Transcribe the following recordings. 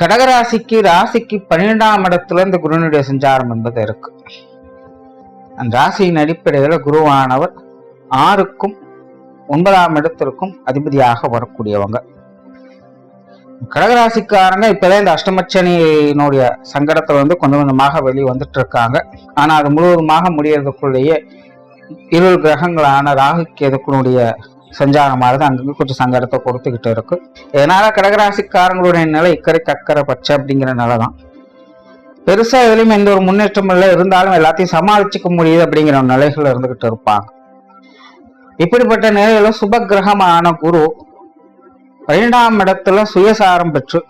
கடகராசிக்கு ராசிக்கு பன்னிரெண்டாம் இடத்துல இந்த குருனுடைய சஞ்சாரம் என்பது இருக்கு. அந்த ராசியின் அடிப்படையில் குருவானவர் ஆறுக்கும் ஒன்பதாம் இடத்திற்கும் அதிபதியாக வரக்கூடியவங்க. கடகராசிக்காரங்க இப்பதான் இந்த அஷ்டமச்சனியினுடைய சங்கடத்துல வந்து கொஞ்சம் கொஞ்சமாக வெளியே வந்துட்டு இருக்காங்க. ஆனா அது முழுவதுமாக முடியறதுக்குள்ளேயே இருள் கிரகங்களான ராகு கேதுக்குனுடைய சஞ்சாரமானது அங்கங்க கொஞ்சம் சங்கடத்தை கொடுத்துக்கிட்டு இருக்கு. இதனால கடகராசிக்காரங்களுடைய நிலை இக்கரை கக்கரை பச்சை அப்படிங்கிற நிலை தான் பெருசா எதுலையும் எந்த ஒரு முன்னேற்றம் இல்லை. இருந்தாலும் எல்லாத்தையும் சமாளிச்சுக்க முடியுது அப்படிங்கிற ஒரு நிலைகள் இருந்துகிட்டு இருப்பாங்க. இப்படிப்பட்ட நிலையில சுப கிரகமான குரு பன்னிரெண்டாம் இடத்துல சுயசாரம் பெற்று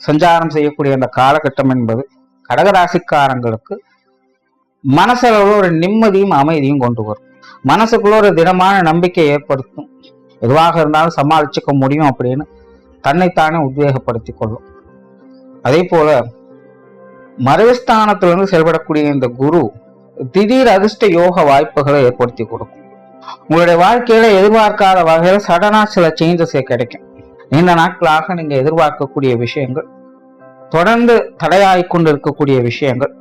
சஞ்சாரம் செய்யக்கூடிய அந்த காலகட்டம் என்பது கடகராசிக்காரங்களுக்கு மனசளவில் ஒரு நிம்மதியும் அமைதியும் கொண்டு வரும். மனசுக்குள்ள ஒரு திடமான நம்பிக்கை ஏற்படுத்தும். எதுவாக இருந்தாலும் சமாளிச்சுக்க முடியும் அப்படின்னு தன்னைத்தானே உத்வேகப்படுத்தி கொள்ளும். அதே போல மறைஸ்தானத்திலிருந்து செயல்படக்கூடிய இந்த குரு திடீர் அதிர்ஷ்ட யோக வாய்ப்புகளை ஏற்படுத்தி கொடுக்கும். உங்களுடைய வாழ்க்கையில எதிர்பார்க்காத வகையில் சடனா சில சேஞ்சஸ் கிடைக்கும். நீண்ட நாட்களாக நீங்க எதிர்பார்க்கக்கூடிய விஷயங்கள் தொடர்ந்து தடையாய் கொண்டு இருக்கக்கூடிய விஷயங்கள்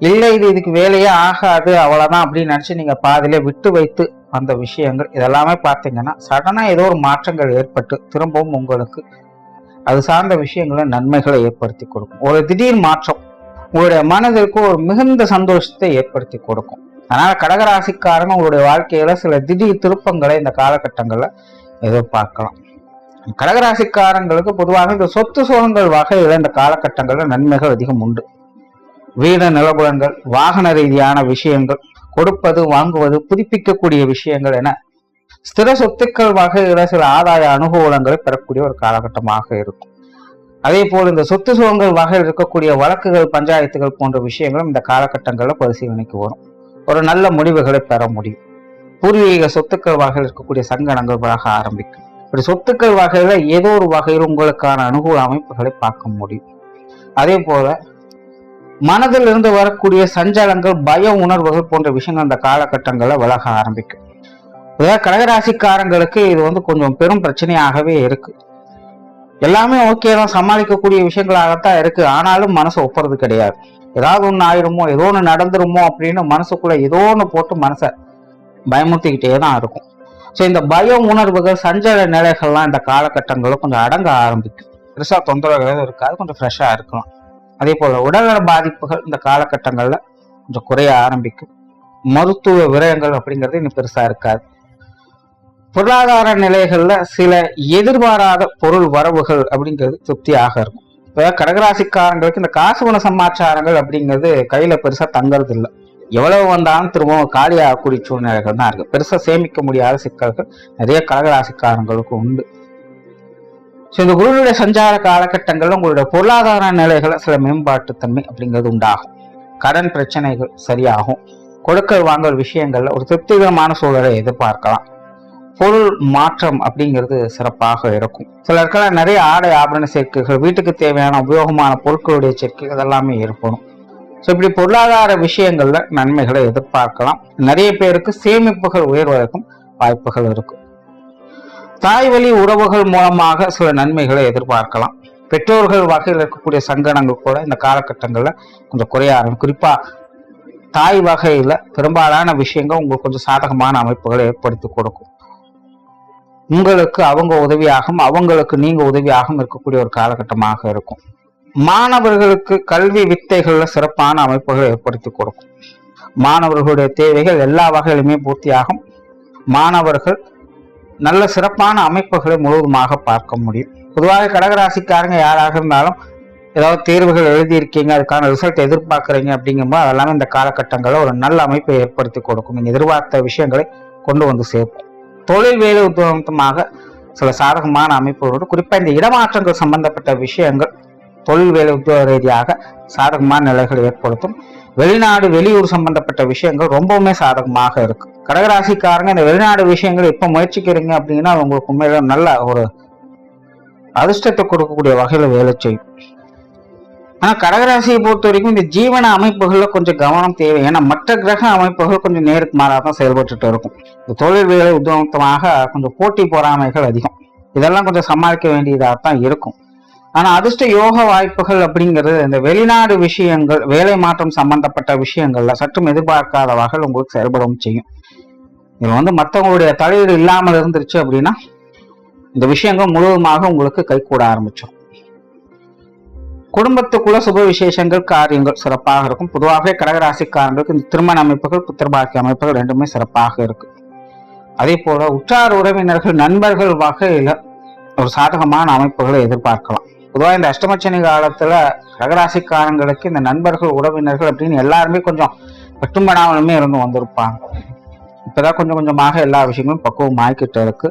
இல்லை இது இதுக்கு வேலையே ஆகாது அவ்வளோதான் அப்படின்னு நினச்சி நீங்கள் பாதியில விட்டு வைத்து அந்த விஷயங்கள் இதெல்லாமே பார்த்தீங்கன்னா சடனாக ஏதோ ஒரு மாற்றங்கள் ஏற்பட்டு திரும்பவும் உங்களுக்கு அது சார்ந்த விஷயங்களை நன்மைகளை ஏற்படுத்தி கொடுக்கும். ஒரு திடீர் மாற்றம் உங்களுடைய மனதிற்கு ஒரு மிகுந்த சந்தோஷத்தை ஏற்படுத்தி கொடுக்கும். அதனால் கடகராசிக்காரங்க உங்களுடைய வாழ்க்கையில் சில திடீர் திருப்பங்களை இந்த காலகட்டங்களில் எதிர்பார்க்கலாம். கடகராசிக்காரங்களுக்கு பொதுவாக இந்த சொத்து சுகங்கள் வகையில் இந்த காலகட்டங்களில் நன்மைகள் அதிகம் உண்டு. வீண நிலபுலன்கள் வாகன ரீதியான விஷயங்கள் கொடுப்பது வாங்குவது புதுப்பிக்கக்கூடிய விஷயங்கள் என ஸ்திர சொத்துக்கள் வகையில சில ஆதாய அனுகூலங்களை பெறக்கூடிய ஒரு காலகட்டமாக இருக்கும். அதே போல் இந்த சொத்து சுகங்கள் வகையில் இருக்கக்கூடிய வழக்குகள் பஞ்சாயத்துகள் போன்ற விஷயங்களும் இந்த காலகட்டங்களில் பரிசீலனைக்கு வரும். ஒரு நல்ல முடிவுகளை பெற முடியும். பூர்வீக சொத்துக்கள் வகையில் இருக்கக்கூடிய சங்கடங்கள் வழங்க ஆரம்பிக்கும். இப்படி சொத்துக்கள் வகையில ஏதோ ஒரு வகையில் உங்களுக்கான அனுகூல அமைப்புகளை பார்க்க முடியும். அதே போல மனதில் இருந்து வரக்கூடிய சஞ்சலங்கள் பய உணர்வுகள் போன்ற விஷயங்கள் அந்த காலகட்டங்களில் விலக ஆரம்பிக்கும். அதாவது கடகராசிக்காரங்களுக்கு இது வந்து கொஞ்சம் பெரும் பிரச்சனையாகவே இருக்கு. எல்லாமே ஓகே தான் சமாளிக்கக்கூடிய விஷயங்களாகத்தான் இருக்கு. ஆனாலும் மனசு ஒப்புறது கிடையாது. ஏதாவது ஒன்று ஆயிடுமோ ஏதோ ஒன்று நடந்துருமோ அப்படின்னு மனசுக்குள்ள ஏதோ ஒன்று போட்டு மனசை பயமுறுத்திக்கிட்டே தான் இருக்கும். ஸோ இந்த பய உணர்வுகள் சஞ்சல நிலைகள்லாம் இந்த காலகட்டங்களில் கொஞ்சம் அடங்க ஆரம்பிக்கும். பெருசாக தொந்தரவுகள் இருக்காது கொஞ்சம் ஃப்ரெஷ்ஷாக இருக்கலாம். அதே போல உடல்நல பாதிப்புகள் இந்த காலகட்டங்கள்ல கொஞ்சம் குறைய ஆரம்பிக்கும். மருத்துவ விரயங்கள் அப்படிங்கிறது இன்னும் பெருசா இருக்காது. பொருளாதார நிலைகள்ல சில எதிர்பாராத பொருள் வரவுகள் அப்படிங்கிறது திருப்தியாக இருக்கும். இப்போ கடகராசிக்காரங்களுக்கு இந்த காசு குண சமாச்சாரங்கள் அப்படிங்கிறது கையில பெருசா தங்கறது இல்லை எவ்வளவு வந்தாலும் திரும்பவும் காலியாகக்கூடிய சூழ்நிலைகள் தான் இருக்கு. பெருசா சேமிக்க முடியாத சிக்கல்கள் நிறைய கடகராசிக்காரங்களுக்கு உண்டு. ஸோ இந்த குருவினுடைய சஞ்சார காலகட்டங்களில் உங்களுடைய பொருளாதார நிலைகளை சில மேம்பாட்டுத்தன்மை அப்படிங்கிறது உண்டாகும். கடன் பிரச்சனைகள் சரியாகும். கொடுக்கல் வாங்கல் விஷயங்கள்ல ஒரு திருப்திகரமான சூழலை எதிர்பார்க்கலாம். பொருள் மாற்றம் அப்படிங்கிறது சிறப்பாக இருக்கும். சிலருக்கெல்லாம் நிறைய ஆடை ஆபரண சேர்க்கைகள் வீட்டுக்கு தேவையான உபயோகமான பொருட்களுடைய சேர்க்கை இதெல்லாமே ஏற்படும். ஸோ இப்படி பொருளாதார விஷயங்கள்ல நன்மைகளை எதிர்பார்க்கலாம். நிறைய பேருக்கு சேமிப்புகள் உயர்வதற்கும் வாய்ப்புகள் இருக்கும் தாய் வழி உறவுகள் மூலமாக சில நன்மைகளை எதிர்பார்க்கலாம். பெற்றோர்கள் வகையில் இருக்கக்கூடிய சங்கடங்கள் கூட இந்த காலகட்டங்களில் கொஞ்சம் குறைய ஆரம்பிக்கும். குறிப்பா தாய் வகையில பெரும்பாலான விஷயங்கள் உங்களுக்கு கொஞ்சம் சாதகமான அமைப்புகளை ஏற்படுத்தி கொடுக்கும். உங்களுக்கு அவங்க உதவியாகவும் அவங்களுக்கு நீங்க உதவியாகவும் இருக்கக்கூடிய ஒரு காலகட்டமாக இருக்கும். மாணவர்களுக்கு கல்வி வித்தைகள்ல சிறப்பான அமைப்புகளை ஏற்படுத்தி கொடுக்கும். மாணவர்களுடைய தேவைகள் எல்லா வகையிலுமே பூர்த்தியாகும். மாணவர்கள் நல்ல சிறப்பான அமைப்புகளை முழுவதுமாக பார்க்க முடியும். பொதுவாக கடகராசிக்காரங்க யாராக இருந்தாலும் ஏதாவது தேர்வுகள் எழுதியிருக்கீங்க அதுக்கான ரிசல்ட் எதிர்பார்க்குறீங்க அப்படிங்கும்போது அதெல்லாம் இந்த காலகட்டங்களில் ஒரு நல்ல அமைப்பை ஏற்படுத்தி கொடுக்கும். நீங்கள் எதிர்பார்த்த விஷயங்களை கொண்டு வந்து சேர்க்கும். தொழில் வேலை உத்தரவாதமாக சில சாதகமான அமைப்புகளோடு குறிப்பாக இந்த இடமாற்றங்கள் சம்பந்தப்பட்ட விஷயங்கள் தொழில் வேலை உத்தியோக ரீதியாக சாதகமான நிலைகளை ஏற்படுத்தும். வெளிநாடு வெளியூர் சம்பந்தப்பட்ட விஷயங்கள் ரொம்பவுமே சாதகமாக இருக்கும் கடகராசிக்காரங்க இந்த வெளிநாடு விஷயங்கள் எப்போ முயற்சிக்கிறீங்க அப்படின்னா உங்களுக்கு உண்மையில நல்ல ஒரு அதிர்ஷ்டத்தை கொடுக்கக்கூடிய வகையில் வேலை செய்யும். ஆனால் கடகராசியை பொறுத்த வரைக்கும் இந்த ஜீவன அமைப்புகளில் கொஞ்சம் கவனம் தேவை. ஏன்னா மற்ற கிரக அமைப்புகள் கொஞ்சம் நேருக்கு மாறாக தான் செயல்பட்டுட்டு இருக்கும். இந்த தொழில் வேலை உத்தமமாக கொஞ்சம் போட்டி பொறாமைகள் அதிகம். இதெல்லாம் கொஞ்சம் சமாளிக்க வேண்டியதாக தான் இருக்கும். ஆனா அதிர்ஷ்ட யோக வாய்ப்புகள் அப்படிங்கிறது இந்த வெளிநாடு விஷயங்கள் வேலை மாற்றம் சம்பந்தப்பட்ட விஷயங்கள்ல சற்றும் எதிர்பார்க்காத வகையில் உங்களுக்கு செயல்படவும் செய்யும். இது வந்து மற்றவங்களுடைய தலையீடு இல்லாமல் இருந்துருச்சு அப்படின்னா இந்த விஷயங்கள் முழுவதுமாக உங்களுக்கு கைகூட ஆரம்பிச்சோம் குடும்பத்துக்குள்ள சுப விசேஷங்கள் காரியங்கள் சிறப்பாக இருக்கும். பொதுவாகவே கடகராசிக்காரங்களுக்கு இந்த திருமண அமைப்புகள் புத்திரபாக்கிய அமைப்புகள் ரெண்டுமே சிறப்பாக இருக்கு. அதே போல உற்றார் உறவினர்கள் நண்பர்கள் வகையில ஒரு சாதகமான அமைப்புகளை எதிர்பார்க்கலாம். பொதுவாக இந்த அஷ்டமச்சனி காலத்துல கடகராசிக்காரங்களுக்கு இந்த நண்பர்கள் உறவினர்கள் அப்படின்னு எல்லாருமே கொஞ்சம் பட்டும்படாமலுமே இருந்து வந்திருப்பாங்க. இப்பதான் கொஞ்சம் கொஞ்சமாக எல்லா விஷயங்களும் பக்குவம் ஆகிக்கிட்டு இருக்கு.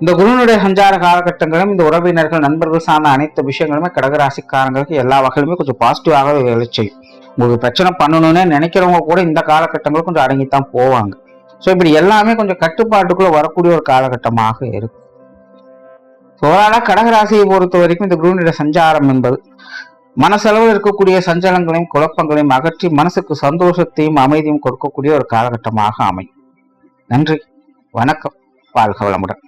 இந்த குருனுடைய சஞ்சார காலகட்டங்களும் இந்த உறவினர்கள் நண்பர்கள் சார்ந்த அனைத்து விஷயங்களுமே கடகராசிக்காரங்களுக்கு எல்லா வகையிலுமே கொஞ்சம் பாசிட்டிவாகவே வேலை செய்யும். உங்களுக்கு பிரச்சனை பண்ணணும்னு நினைக்கிறவங்க கூட இந்த காலகட்டங்களும் கொஞ்சம் அடங்கித்தான் போவாங்க. ஸோ இப்படி எல்லாமே கொஞ்சம் கட்டுப்பாட்டுக்குள்ள வரக்கூடிய ஒரு காலகட்டமாக இருக்கும் ஓவராலாக கடகராசியை பொறுத்த வரைக்கும் இந்த குருனுடைய சஞ்சாரம் என்பது. மனசளவில் இருக்கக்கூடிய சஞ்சலங்களையும் குழப்பங்களையும் அகற்றி மனசுக்கு சந்தோஷத்தையும் அமைதியும் கொடுக்கக்கூடிய ஒரு காலகட்டமாக அமையும். நன்றி. வணக்கம். வாழ்க வளமுடன்.